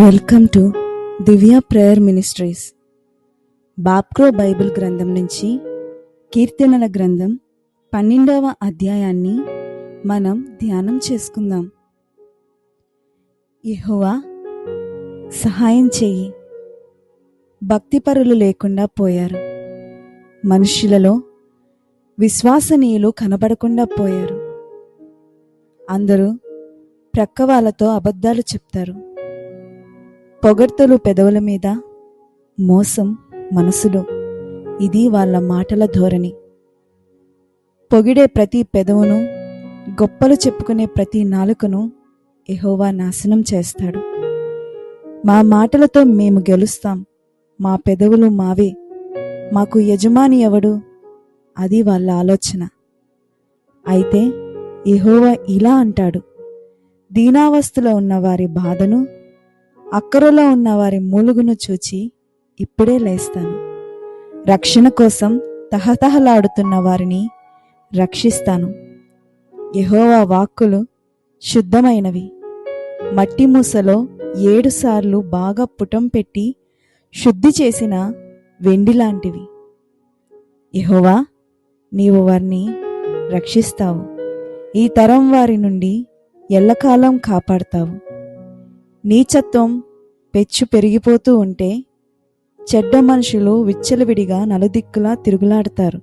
Welcome to Divya prayer ministries. బాప్క్రో Bible గ్రంథం నుంచి కీర్తనల గ్రంథం పన్నెండవ అధ్యాయాన్ని మనం ధ్యానం చేసుకుందాం. యెహోవా సహాయం చెయ్యి. భక్తిపరులు లేకుండా పోయారు. మనుషులలో విశ్వాసనీయులు కనబడకుండా పోయారు. అందరూ ప్రక్క వాళ్ళతో అబద్ధాలు చెప్తారు. పొగడ్తలు పెదవుల మీద మోసం మనసులో. ఇది వాళ్ళ మాటల ధోరణి. పొగిడే ప్రతి పెదవును గొప్పలు చెప్పుకునే ప్రతి నాలుకను ఎహోవా నాశనం చేస్తాడు. మా మాటలతో మేము గెలుస్తాం. మా పెదవులు మావే. మాకు యజమాని ఎవడు? అది వాళ్ళ ఆలోచన. అయితే ఎహోవా ఇలా అంటాడు. దీనావస్థలో ఉన్న వారి బాధను అక్కరలో ఉన్న వారి మూలుగును చూచి ఇప్పుడే లేస్తాను. రక్షణ కోసం తహతహలాడుతున్న వారిని రక్షిస్తాను. యహోవా వాక్కులు శుద్ధమైనవి. మట్టి మూసలో ఏడుసార్లు బాగా పుటం పెట్టి శుద్ధి చేసిన వెండి లాంటివి. యెహోవా నీవు వారిని రక్షిస్తావు. ఈ తరం వారి నుండి ఎల్లకాలం కాపాడతావు. నీచత్వం పెచ్చు పెరిగిపోతూ ఉంటే చెడ్డ మనుషులు విచ్చలవిడిగా నలుదిక్కులా తిరుగులాడతారు.